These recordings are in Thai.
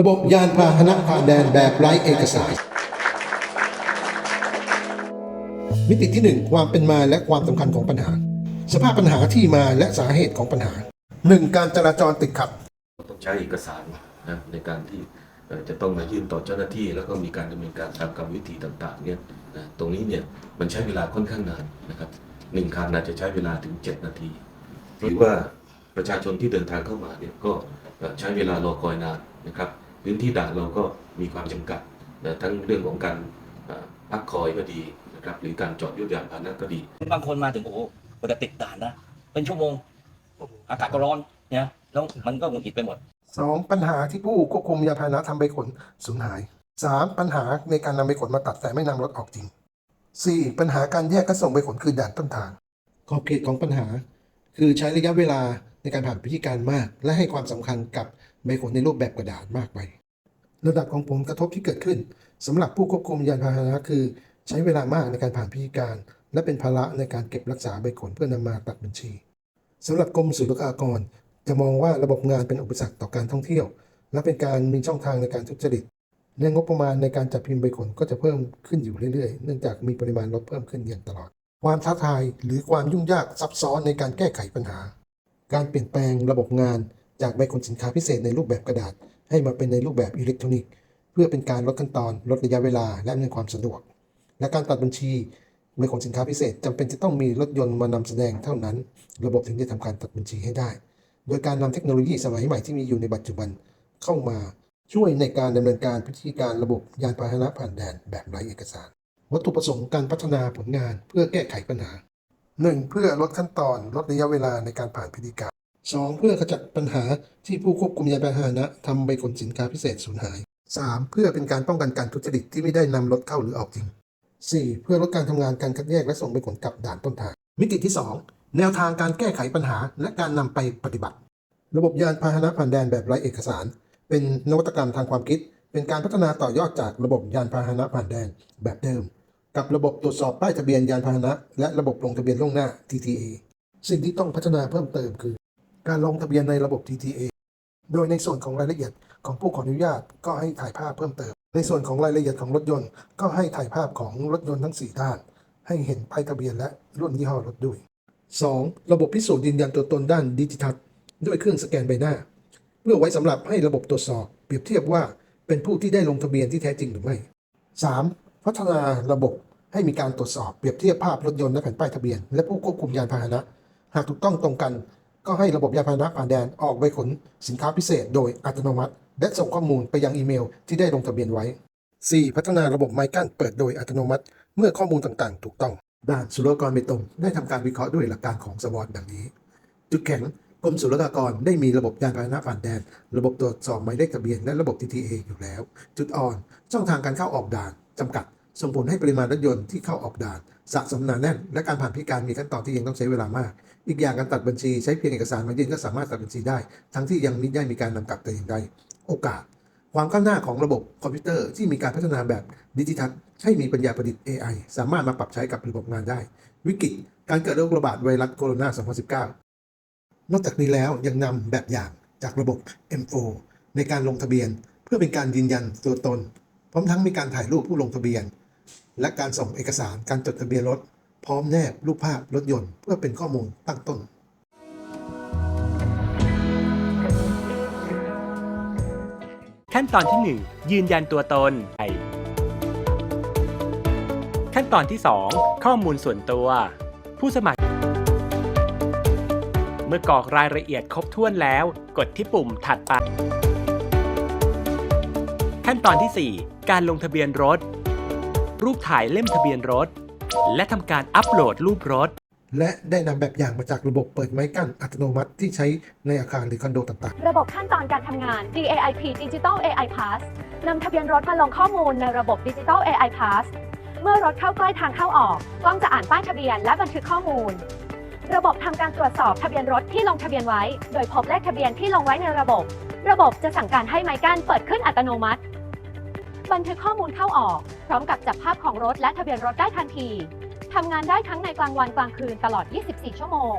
ระบบยานพาหนะผ่านแดนแบบไร้เอกสาร มิติที่ 1 ความเป็นมาและความสำคัญของปัญหา สภาพปัญหาที่มาและสาเหตุของปัญหา 1. การจราจรติดขัด ต้องใช้เอกสารนะในการที่จะต้องมายื่นต่อเจ้าหน้าที่ แล้วก็มีการดำเนินการตามกรรมวิธีต่างๆเนี่ยนะตรงนี้เนี่ยมันใช้เวลาค่อนข้างนานนะครับหนึ่งคันอาจจะใช้เวลาถึง 7 นาทีหรือว่าประชาชนที่เดินทางเข้ามาเนี่ยก็ใช้เวลารอคอยนานนะครับ พื้นที่ด่านเราก็มีความจำกัดนะทั้งเรื่องของการเอ่อพักคอยก็ดีนะครับหรือการจอดยุดยานพาหนะก็ดี บางคนมาถึงโอ้โหกว่าจะติดด่านนะเป็นชั่วโมงอากาศก็ร้อนเนี่ยแล้วมันก็หงุดหงิดไปหมด 2. ปัญหาที่ผู้ควบคุมยานพาหนะทำใบขนสูญหาย 3. ปัญหาในการนำใบขนมาตัดแต่ไม่นำรถออกจริง 4. ปัญหาการแยกและส่งใบขนคือด่านต้นทางขอบเขตของปัญหา คือใช้ระยะเวลาในการผ่านพิธีการมาก และให้ความสำคัญกับ ใบขนในรูปแบบกระดาษมากไป ระดับของผลกระทบที่เกิดขึ้นสำหรับผู้ควบคุมยานพาหนะคือ ใช้เวลามากในการผ่านพิธีการ และเป็นภาระในการเก็บรักษาใบขนเพื่อนำมาตัดบัญชีสำหรับกรมศุลกากร จะมองว่าระบบงานเป็นอุปสรรคต่อการท่องเที่ยว และเป็นการมีช่องทางในการทุจริตและงบประมาณในการจัดพิมพ์ใบขนก็จะเพิ่มขึ้นอยู่เรื่อยๆ เนื่องจากมีปริมาณรถเพิ่มขึ้นอย่างตลอด ความท้าทายหรือความยุ่งยากซับซ้อนในการแก้ไขปัญหา การเปลี่ยนแปลงระบบงาน จากใบขนสินค้าพิเศษในรูปแบบกระดาษ ให้มาเป็นในรูปแบบอิเล็กทรอนิกส์ เพื่อเป็นการลดขั้นตอนลดระยะเวลาและอำนวยความสะดวก และการตัดบัญชีใบขนสินค้าพิเศษจำเป็นจะต้องมีรถยนต์มานำแสดงเท่านั้น ระบบถึงจะทำการตัดบัญชีให้ได้ โดยการนำเทคโนโลยีสมัยใหม่ที่มีอยู่ในปัจจุบันเข้ามาช่วยในการดำเนินการพิธีการระบบยานพาหนะผ่านแดนแบบไร้เอกสาร วัตถุประสงค์การพัฒนาผลงานเพื่อแก้ไขปัญหา 1. เพื่อลดขั้นตอนลดระยะเวลาในการผ่านพิธีการ 2. เพื่อขจัดปัญหาที่ผู้ควบคุมยานพาหนะทำใบขนสินค้าพิเศษสูญหาย 3. เพื่อเป็นการป้องกันการทุจริตที่ไม่ได้นำรถเข้าหรือออกจริง 4. เพื่อลดการทำงานการคัดแยกและส่งใบขนกลับด่านต้นทาง มิติที่ 2 แนวทางการแก้ไขปัญหาและการนำไปปฏิบัติ ระบบยานพาหนะผ่านแดนแบบไร้เอกสาร เป็นนวัตกรรมทางความคิด เป็นการพัฒนาต่อยอดจากระบบยานพาหนะผ่านแดนแบบเดิม กับระบบตรวจสอบป้ายทะเบียนยานพาหนะ และระบบลงทะเบียนล่วงหน้า TTA สิ่งที่ต้องพัฒนาเพิ่มเติมคือ การลงทะเบียนในระบบ TTA โดยในส่วนของรายละเอียดของผู้ขออนุญาตก็ให้ถ่ายภาพเพิ่มเติม ในส่วนของรายละเอียดของรถยนต์ ก็ให้ถ่ายภาพของรถยนต์ทั้ง 4 ด้าน ให้เห็นป้ายทะเบียนและรุ่นยี่ห้อรถด้วย 2. ระบบพิสูจน์ยืนยันตัวตนด้านดิจิทัลด้วยเครื่องสแกนใบหน้า เพื่อไว้สำหรับให้ระบบตรวจสอบ เปรียบเทียบว่าเป็นผู้ที่ได้ลงทะเบียนที่แท้จริงหรือไม่ 3. พัฒนาระบบให้มีการตรวจสอบเปรียบเทียบภาพรถยนต์และแผ่นป้ายทะเบียน และผู้ควบคุมยานพาหนะ หากถูกต้องตรงกัน ก็ให้ระบบยานพาหนะผ่านแดนออกใบขนสินค้าพิเศษ โดยอัตโนมัติ และส่งข้อมูลไปยังอีเมล ที่ได้ลงทะเบียนไว้ 4. พัฒนาระบบไมกั้นเปิดโดยอัตโนมัติ เมื่อข้อมูลต่างๆ ถูกต้องด้านศุลกรเบตงได้ทำการวิเคราะห์ด้วยหลักการของสวอตดังนี้ จุดแข็งกรมศุลกากรได้มีระบบยานพาหนะผ่านแดน ระบบตรวจสอบหมายเลขทะเบียนและระบบ TTA อยู่แล้ว จุดอ่อน ช่องทางการเข้าออกด่านจำกัด ส่งผลให้ปริมาณรถยนต์ที่เข้าออกด่านสะสมหนาแน่น และการผ่านพิการมีขั้นตอนที่ยังต้องใช้เวลามาก อีกอย่างการตัดบัญชีใช้เพียงเอกสารมายื่นก็สามารถตัดบัญชีได้ ทั้งที่ยังม่ได้มีการนำกลับแต่อย่างใดโอกาส ความก้าวหน้าของระบบคอมพิวเตอร์ที่มีการพัฒนาแบบดิจิทัลให้มีปัญญาประดิษฐ์ AI สามารถมาปรับใช้กับระบบงานได้ วิกฤตการเกิดโรคระบาดไวรัสโคโรนา 2019 นอกจากนี้แล้วยังนำแบบอย่างจากระบบ M4 ในการลงทะเบียน เพื่อเป็นการยืนยันตัวตน พร้อมทั้งมีการถ่ายรูปผู้ลงทะเบียน และการส่งเอกสารการจดทะเบียนรถ พร้อมแนบรูปภาพรถยนต์เพื่อเป็นข้อมูลตั้งต้น ขั้นตอนที่ 1 ยืนยันตัวตนขั้นตอนที่ 2 ข้อมูลส่วนตัว ผู้สมัคร เมื่อกรอกรายละเอียดครบถ้วนแล้ว กดที่ปุ่มถัดไป ขั้นตอนที่ 4 การลงทะเบียนรถ รูปถ่ายเล่มทะเบียนรถ และทำการอัปโหลดรูปรถ และได้นำแบบอย่างมาจากระบบเปิดไม้กั้นอัตโนมัติที่ใช้ในอาคารหรือคอนโดต่างๆระบบขั้นตอนการทำงาน DAIP Digital AI Pass นำทะเบียนรถมาลงข้อมูลในระบบ Digital AI Pass เมื่อรถเข้าใกล้ทางเข้าออกกล้องจะอ่านป้ายทะเบียนและบันทึกข้อมูล ระบบทำการตรวจสอบทะเบียนรถที่ลงทะเบียนไว้ โดยพบเลขทะเบียนที่ลงไว้ในระบบ ระบบจะสั่งการให้ไม้กั้นเปิดขึ้นอัตโนมัติ บันทึกข้อมูลเข้าออก พร้อมกับจับภาพของรถและทะเบียนรถได้ทันที ทำงานได้ทั้งในกลางวันกลางคืนตลอด 24 ชั่วโมง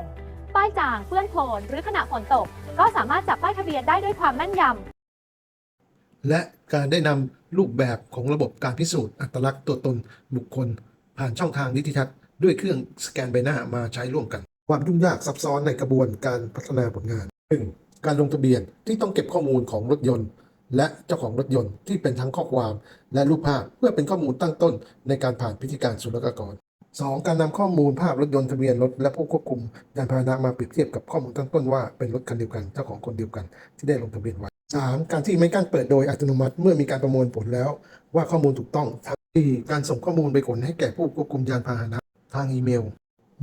ป้ายจางเปื้อนโคลนหรือขณะฝนตก ก็สามารถจับป้ายทะเบียนได้ด้วยความแม่นยำและการได้นำรูปแบบของระบบการพิสูจน์อัตลักษณ์ตัวตนบุคคล ผ่านช่องทางนิติทัศน์ด้วยเครื่องสแกนใบหน้ามาใช้ร่วมกัน ความยุ่งยากซับซ้อนในกระบวนการพัฒนาผลงาน 1. การลงทะเบียนที่ต้องเก็บข้อมูลของรถยนต์ และเจ้าของรถยนต์ที่เป็นทั้งข้อความและรูปภาพเพื่อเป็นข้อมูลตั้งต้นในการผ่านพิธีการศุลกากร 2. การนำข้อมูลภาพรถยนต์ทะเบียนรถและผู้ควบคุมยานพาหนะมาเปรียบเทียบกับข้อมูลตั้งต้นว่าเป็นรถคันเดียวกันเจ้าของคนเดียวกันที่ได้ลงทะเบียนไว้ 3. การที่ไม่กั้นเปิดโดยอัตโนมัติเมื่อมีการประมวลผลแล้ว ว่าข้อมูลถูกต้องทั้งที่การส่งข้อมูลไปขนให้แก่ผู้ควบคุมยานพาหนะทางอีเมล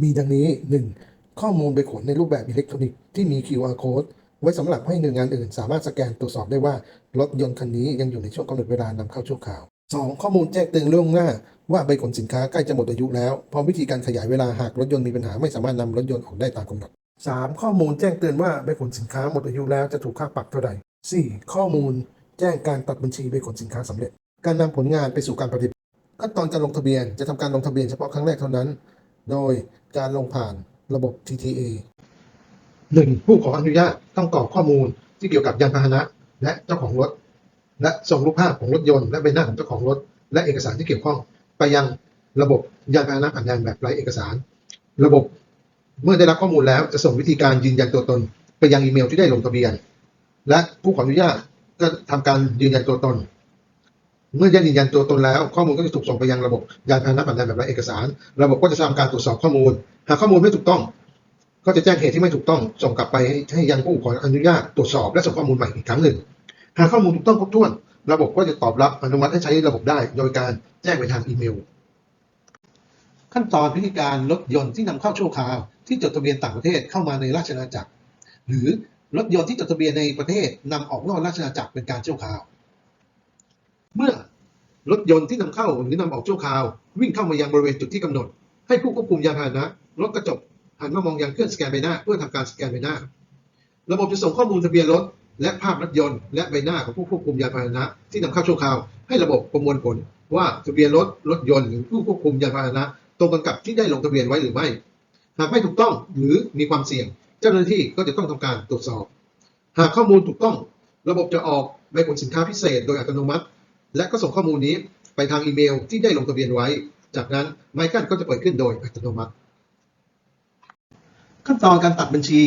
มีดังนี้ 1. ข้อมูลไปขนในรูปแบบอิเล็กทรอนิกส์ที่มี QR code ไว้สำหรับให้หน่วยงานอื่น สามารถสแกนตรวจสอบได้ว่ารถยนต์คันนี้ยังอยู่ในช่วงกำหนดเวลานำเข้าชั่วคราว 2. ข้อมูลแจ้งเตือนล่วงหน้า ว่าใบขนสินค้าใกล้จะหมดอายุแล้วพร้อมวิธีการขยายเวลาหากรถยนต์มีปัญหาไม่สามารถนำรถยนต์ออกได้ตามกำหนด 3. ข้อมูลแจ้งเตือนว่าใบขนสินค้าหมดอายุแล้วจะถูกค่าปรับเท่าใด 4. ข้อมูลแจ้งการตัดบัญชีใบขนสินค้าสำเร็จ การนำผลงานไปสู่การปฏิบัติขั้นตอนการลงทะเบียนจะทำการลงทะเบียนเฉพาะครั้งแรกเท่านั้น โดยการลงผ่านระบบ TTA 1. ผู้ขออนุญาตต้องกรอกข้อมูลที่เกี่ยวกับยานพาหนะ และเจ้าของรถ และส่งรูปภาพของรถยนต์และใบหน้าของเจ้าของรถ และเอกสารที่เกี่ยวข้อง ไปยังระบบยานพาหนะผ่านทางแบบไร้เอกสาร ระบบเมื่อได้รับข้อมูลแล้วจะส่งวิธีการยืนยันตัวตน ไปยังอีเมลที่ได้ลงทะเบียน และผู้ขออนุญาตก็ทำการยืนยันตัวตน เมื่อยืนยันตัวตนแล้ว ข้อมูลก็จะถูกส่งไปยังระบบยานพาหนะผ่านทางแบบไร้เอกสาร ระบบก็จะทำการตรวจสอบข้อมูล หากข้อมูลไม่ถูกต้อง ก็จะแจ้งเหตุที่ไม่ถูกต้องส่งกลับไปให้ใหยังผู้ขออนุญาตตรวจสอบและส่งข้อมูลใหม่อีกครั้งหนึ่ง หากข้อมูลถูกต้องครบถ้วน ระบบก็จะตอบรับอนุมัติให้ใช้ระบบได้ โดยการแจ้งไปทางอีเมล ขั้นตอนพิธีการรถยนต์ที่นำเข้าชั่วคราวที่จดทะเบียนต่างประเทศเข้ามาในราชอาณาจักร หรือรถยนต์ที่จดทะเบียนในประเทศนำออกนอกราชอาณาจักรเป็นการชั่วคราว เมื่อรถยนต์ที่นำเข้าหรือนำออกชั่วคราว วิ่งเข้ามายังบริเวณจุดที่กำหนด ให้ผู้ควบคุมยานพาหนะรถกระจก หันมามองยังเครื่องสแกนใบหน้า เพื่อทำการสแกนใบหน้า ระบบจะส่งข้อมูลทะเบียนรถ และภาพรถยนต์และใบหน้าของผู้ควบคุมยานพาหนะ ที่นำเข้าชั่วคราวให้ระบบประมวลผล ว่าทะเบียนรถรถยนต์หรือผู้ควบคุมยานพาหนะตรงกันกับที่ได้ลงทะเบียนไว้หรือไม่ หากไม่ถูกต้องหรือมีความเสี่ยง เจ้าหน้าที่ก็จะต้องทำการตรวจสอบ หากข้อมูลถูกต้อง ระบบจะออกใบขนสินค้าพิเศษโดยอัตโนมัติ และก็ส่งข้อมูลนี้ไปทางอีเมลที่ได้ลงทะเบียนไว้ จากนั้นไมค์กันก็จะเปิดขึ้นโดยอัตโนมัติ ขั้นตอนการตัดบัญชี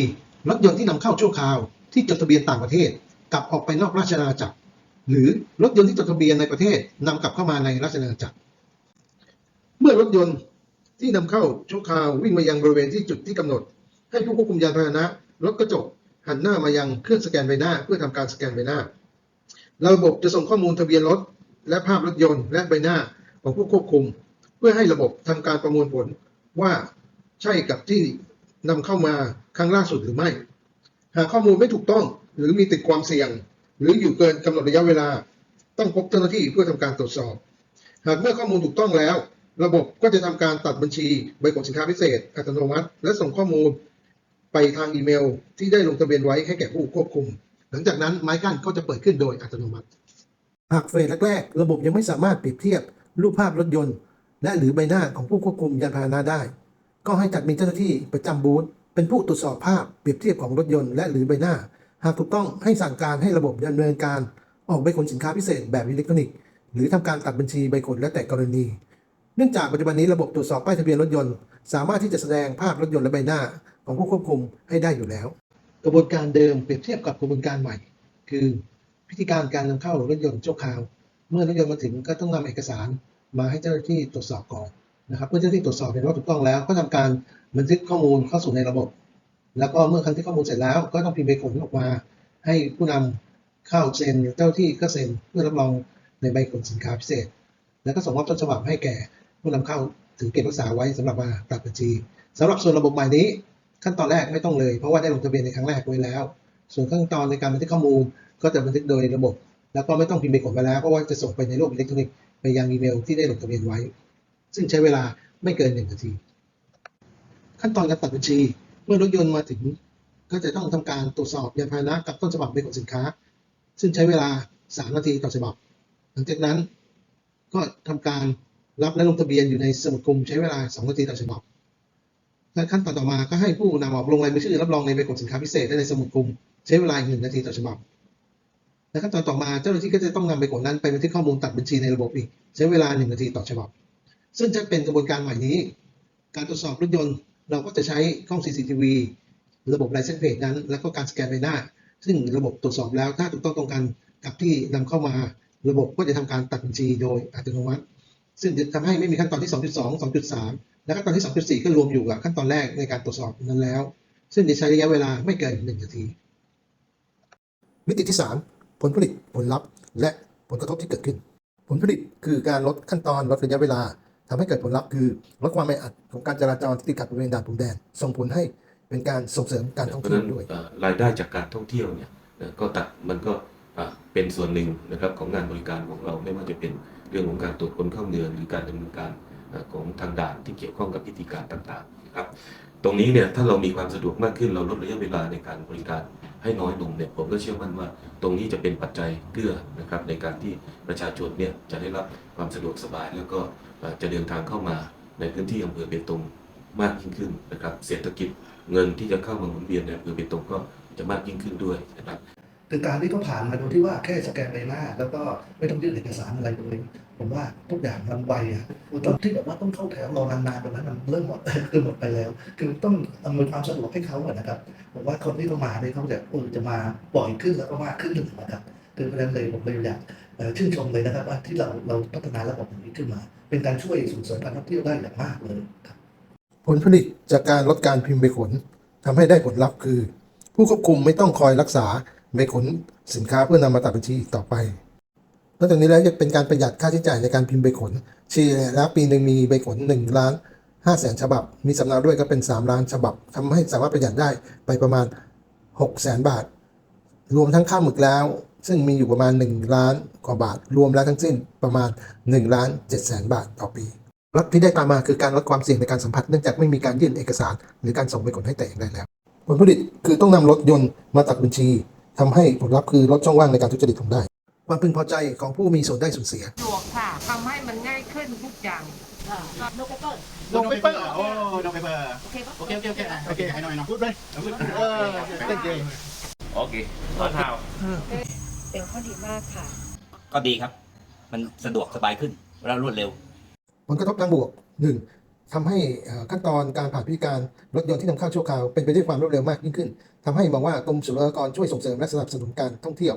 รถยนต์ที่นำเข้าชั่วคราว ที่จดทะเบียนต่างประเทศกลับออกไปนอกราชอาณาจักร หรือรถยนต์ที่จดทะเบียนในประเทศนำกลับเข้ามาในราชอาณาจักร เมื่อรถยนต์ที่นำเข้าชั่วคราววิ่งมายังบริเวณที่จุดที่กำหนด ให้ผู้ควบคุมยานพาหนะรถกระจกหันหน้ามายังเครื่องสแกนใบหน้า เพื่อทำการสแกนใบหน้า ระบบจะส่งข้อมูลทะเบียนรถและภาพรถยนต์และใบหน้าของผู้ควบคุม เพื่อให้ระบบทำการประมวลผลว่าใช่กับที่ นำเข้ามาครั้งล่าสุดหรือไม่ หากข้อมูลไม่ถูกต้อง หรือมีติดความเสี่ยง หรืออยู่เกินกำหนดระยะเวลา ต้องพบเจ้าหน้าที่เพื่อทำการตรวจสอบ หากเมื่อข้อมูลถูกต้องแล้ว ระบบก็จะทำการตัดบัญชีใบกดสินค้าพิเศษ อัตโนมัติ และส่งข้อมูลไปทางอีเมล ที่ได้ลงทะเบียนไว้ให้แก่ผู้ควบคุม หลังจากนั้นไม้กั้นก็จะเปิดขึ้นโดยอัตโนมัติ หากเฟสแรกๆระบบยังไม่สามารถเปรียบเทียบรูปภาพรถยนต์ และหรือใบหน้าของผู้ควบคุมยานพาหนะได้ ก็ให้จัดมีเจ้าหน้าที่ประจำบูธเป็นผู้ตรวจสอบภาพเปรียบเทียบของรถยนต์และหรือใบหน้า หากถูกต้องให้สั่งการให้ระบบดำเนินการออกใบขนสินค้าพิเศษแบบอิเล็กทรอนิกส์หรือทำการตัดบัญชีใบขนและแต่กรณี เนื่องจากปัจจุบันนี้ระบบตรวจสอบป้ายทะเบียนรถยนต์ สามารถที่จะแสดงภาพรถยนต์และใบหน้าของผู้ควบคุมให้ได้อยู่แล้ว กระบวนการเดิมเปรียบเทียบกับกระบวนการใหม่ คือพิธีการการนำเข้ารถยนต์ชั่วคราว เมื่อรถยนต์มาถึงก็ต้องนำเอกสารมาให้เจ้าหน้าที่ตรวจสอบก่อน นะครับเมื่อเจ้าหน้าที่ตรวจสอบเห็นว่าถูกต้องแล้ว ก็ทำการบันทึกข้อมูลเข้าสู่ในระบบ แล้วก็เมื่อบันทึกข้อมูลเสร็จแล้วก็ต้องพิมพ์ใบขนออกมา ให้ผู้นำเข้าเซ็นเจ้าหน้าที่ก็เซ็นเพื่อรับรองในใบขนสินค้าพิเศษ แล้วก็ส่งมอบต้นฉบับให้แก่ผู้นำเข้าถือเก็บรักษาไว้สำหรับมาตัดบัญชีสำหรับส่วนระบบใหม่นี้ ขั้นตอนแรกไม่ต้องเลย เพราะว่าได้ลงทะเบียนในครั้งแรกไว้แล้ว ส่วนขั้นตอนในการบันทึกข้อมูล ก็จะบันทึกโดยระบบ แล้วก็ไม่ต้องพิมพ์ใบกดไปแล้วเพราะว่าจะส่งไปในรูปอิเล็กทรอนิกส์ไปยังอีเมลที่ได้ลงทะเบียนไว้ ซึ่งใช้เวลาไม่เกินหนึ่งนาที ขั้นตอนการตัดบัญชี เมื่อรถยนต์มาถึง ก็จะต้องทำการตรวจสอบยานพาหนะกับต้นฉบับใบกดสินค้า ซึ่งใช้เวลา 3 นาทีต่อฉบับ หลังจากนั้นก็ทำการรับและลงทะเบียนอยู่ในสมุดกลุ่มใช้เวลา 2 นาทีต่อฉบับและขั้นตอนต่อมาก็ให้ผู้นำออกลงรายมือชื่อรับรองในใบกดสินค้าพิเศษและในสมุดกลุ่มใช้เวลาหนึ่งนาทีต่อฉบับ และขั้นตอนต่อมาเจ้าหน้าที่ก็จะต้องนำใบขนนั้นไปบันทึกข้อมูลตัดบัญชีในระบบอีก ใช้เวลาหนึ่งนาทีต่อฉบับ ซึ่งจะเป็นกระบวนการใหม่นี้ การตรวจสอบรถยนต์ เราก็จะใช้กล้อง CCTV ระบบ license plate นั้น แล้วก็การสแกนใบหน้า ซึ่งระบบตรวจสอบแล้วถ้าถูกต้องตรงกันกับที่นำเข้ามา ระบบก็จะทำการตัดบัญชีโดยอัตโนมัติ ซึ่งจะทำให้ไม่มีขั้นตอนที่ 2.2 2.3 และขั้นตอนที่ 2.4 ก็รวมอยู่กับขั้นตอนแรกในการตรวจสอบนั้นแล้ว ซึ่งจะใช้ระยะเวลาไม่เกิน 1 นาที มิติที่ 3 ผลผลิตผลลัพธ์ และผลกระทบที่เกิดขึ้น ผลผลิตคือการลดขั้นตอนลดระยะเวลา ทำให้เกิดผลลัพธ์คือลดความแออัดของการจราจรที่ติดขัดบริเวณด่านพรมแดน ส่งผลให้เป็นการส่งเสริมการท่องเพราะเที่ฉะยวนั้นด้วยเอ่อรายได้จากการท่องเที่ยวเนี่ยเอ่อก็ตัดมันก็อะเป็นส่วนหนึ่งนะครับของงานบริการของเราไม่ว่าจะเป็นเรื่องของการตรวจคนเข้าเมืองหรือการดำเนินการเอ่อของทางด่านที่เกี่ยวข้องกับพิธีการต่างๆนะครับตรงนี้เนี่ยถ้าเรามีความสะดวกมากขึ้นเราลดระยะเวลาในการบริการให้น้อยลงเนี่ยผมก็เชื่อมั่นว่า ตรงนี้จะเป็นปัจจัยเกื้อนะครับในการที่ประชาชนเนี่ยจะได้รับความสะดวกสบายแล้วก็เอ่อ จะเดินทางเข้ามาในพื้นที่อำเภอเบตงมากยิ่งขึ้นนะครับ เศรษฐกิจเงินที่จะเข้ามาหมุนเวียนในอำเภอเบตงก็จะมากยิ่งขึ้นด้วยนะครับคือการที่เขาผ่านมาโดยที่ว่าแค่สแกนใบหน้า แล้วก็ไม่ต้องยื่นเอกสารอะไรเลยผมว่าทุกอย่างมันไวอะตอนที่แบบว่าต้องเข้าแถวรอนานๆตรงนั้นมันเริ่มหมดคือหมดไปแล้ว คือต้องอำนวยความสะดวกให้เขาอะนะครับผมว่าคนที่เขามาเนี่ยเขาจะเออจะมาบ่อยขึ้นแล้วก็มากขึ้นนะครับคือเพราะนั้นเลยผมเลยอยาก ชื่นชมเลยนะครับว่าที่เราเราพัฒนาระบบนี้ขึ้นมา เป็นการช่วยส่งเสริมการท่องเที่ยวได้อย่างมากเลยครับผลผลิตจากการลดการพิมพ์ใบขนทำให้ได้ผลลัพธ์คือ ผู้ควบคุมไม่ต้องคอยรักษาใบขนสินค้าเพื่อนำมาตัดบัญชีอีกต่อไปนอกจากนี้แล้วยังเป็นการประหยัดค่าใช้จ่ายในการพิมพ์ใบขนเฉลี่ยแล้วปีหนึ่งมีใบขน1ล้าน5แสนฉบับ มีสำเนาด้วยก็เป็น 3 ล้านฉบับทำให้สามารถประหยัดได้ไปประมาณ6แสนบาท รวมทั้งค่าหมึกแล้ว ซึ่งมีอยู่ประมาณ 1 ล้านกว่าบาท รวมแล้วทั้งสิ้นประมาณ1ล้าน7แสนบาทต่อปีลักที่ได้ตามมาคือการลดความเสี่ยงในการสัมผัสเนื่องจากไม่มีการยื่นเอกสาร หรือการส่งไปขนให้แต่อย่างใดแล้ว ผลผลิตคือต้องนำรถยนต์มาตัดบัญชีทำให้ผลลัพธ์คือลดช่องว่างในการทุจริตลงได้ ความพึงพอใจของผู้มีส่วนได้ส่วนเสียสะดวกค่ะทำให้มันง่ายขึ้นทุกอย่าง no paper ลงไปเปอร์โอ้ลงไปเปอร์โอเคปะโอเคโอเคโอเคโอเคให้หน่อยนะพูดเลยพูดเออเต้นเกมโอเค เป็นข้อดีมากค่ะ ก็ดีครับ มันสะดวกสบายขึ้นแล้วรวดเร็ว ผลกระทบทางบวก 1. ทำให้เอ่อขั้นตอนการผ่านพิธีการรถยนต์ที่นำเข้าชั่วคราวเป็นไปด้วยความรวดเร็วมากยิ่งขึ้นทำให้มองว่ากรมศุลกากรช่วยส่งเสริมและสนับสนุนการท่องเที่ยว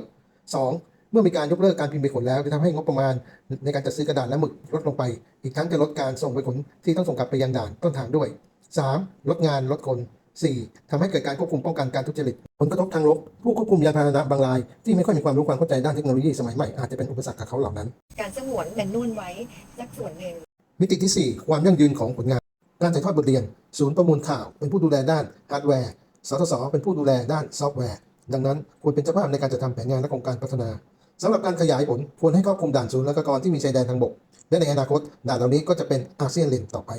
2. เมื่อมีการยกเลิกการพิมพ์ใบขนแล้วจะทำให้งบประมาณในการจัดซื้อกระดาษและหมึกลดลงไป อีกทั้งจะลดการส่งใบขนที่ต้องส่งกลับไปยังด่านต้นทางด้วย 3. ลดงานลดคน 4. ทำให้เกิดการควบคุมป้องกันการทุจริต ผลกระทบทางลบผู้ควบคุมยานพาหนะบางราย ที่ไม่ค่อยมีความรู้ความเข้าใจด้านเทคโนโลยีสมัยใหม่อาจจะเป็นอุปสรรคกับเขาเหล่านั้น การสงวนแมนนุ่นไว้สักส่วนหนึ่งมิติที่ 4 ความยั่งยืนของผลงาน การถ่ายทอดบทเรียน ศูนย์ประมวลข่าว เป็นผู้ดูแลด้านฮาร์ดแวร์ สทศเป็นผู้ดูแลด้านซอฟต์แวร์ ดังนั้นควรเป็นเจ้าภาพในการจัดทำแผนงานและโครงการพัฒนาสำหรับการขยายผลควรให้ครอบคลุมด่านศูนย์และกรที่มีชายแดนทางบก และในอนาคตด่านเหล่านี้ก็จะเป็นอาเซียนเลนต่อไป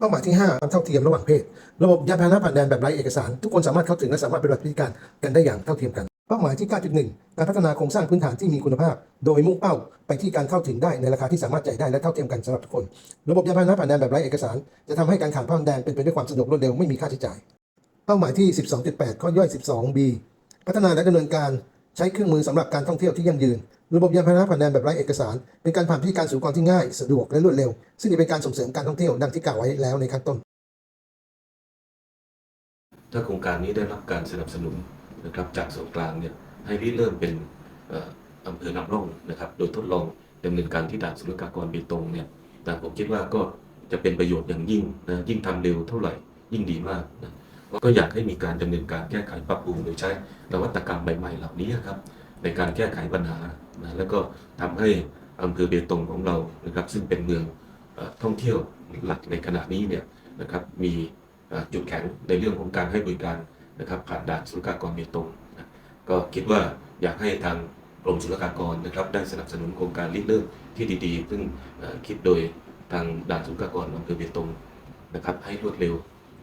เป้าหมายที่ 5 ความเท่าเทียมระหว่างเพศ ระบบยานพาหนะผ่านแดนแบบไร้เอกสาร ทุกคนสามารถเข้าถึงและสามารถปฏิบัติพิการกันได้อย่างเท่าเทียมกัน เป้าหมายที่ 9.1 การพัฒนาโครงสร้างพื้นฐานที่มีคุณภาพ โดยมุ่งเป้าไปที่การเข้าถึงได้ในราคาที่สามารถจ่ายได้และเท่าเทียมกันสำหรับทุกคน ระบบยานพาหนะผ่านแดนแบบไร้เอกสาร จะทำให้การผ่านผ่านแดนเป็นไปด้วยความสะดวกรวดเร็วไม่มีค่าใช้จ่าย เป้าหมายที่ 12.8 ข้อย่อย 12b พัฒนาและดำเนินการใช้เครื่องมือสำหรับการท่องเที่ยวที่ยั่งยืน ระบบยานพาหนะผ่านแดนแบบไร้เอกสาร เป็นการผ่านพิธีการสู่กรที่ง่าย สะดวกและรวดเร็ว ซึ่งจะเป็นการส่งเสริมการท่องเที่ยวดังที่กล่าวไว้แล้วในข้างต้น ถ้าโครงการนี้ได้รับการสนับสนุนนะครับจากส่วนกลางเนี่ยให้ริเริ่มเป็นอำเภอนำร่องนะครับโดยทดลองดำเนินการที่ด่านศุลกากรเบตงเนี่ยแต่ผมคิดว่าก็จะเป็นประโยชน์อย่างยิ่งนะยิ่งทำเร็วเท่าไหร่ยิ่งดีมากนะก็อยากให้มีการดำเนินการแก้ไขปรับปรุงโดยใช้นวัตกรรมใหม่ๆเหล่านี้ครับ ในการแก้ไขปัญหานะแล้วก็ทำให้อำเภอเบตงของเรานะครับ ซึ่งเป็นเมืองท่องเที่ยวหลักในขณะนี้เนี่ยนะครับมีจุดแข็งในเรื่องของการให้บริการนะครับผ่านด่านศุลกากรเบตงนะก็คิดว่าอยากให้ทางกรมศุลกากรนะครับได้สนับสนุนโครงการริเริ่มที่ดีๆ ซึ่งคิดโดยทางด่านศุลกากรอำเภอเบตงนะครับให้รวดเร็ว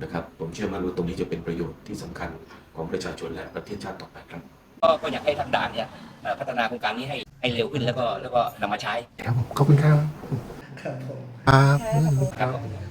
นะครับ ผมเชื่อมั่นว่าตรงนี้จะเป็นประโยชน์ที่สำคัญของประชาชนและประเทศชาติต่อไปครับ ก็ก็อยากให้ทางด่านเนี่ยเอ่อพัฒนาโครงการนี้ให้ให้เร็วขึ้นแล้วก็แล้วก็นำมาใช้ครับผมขอบคุณครับครับผม ครับ ครับ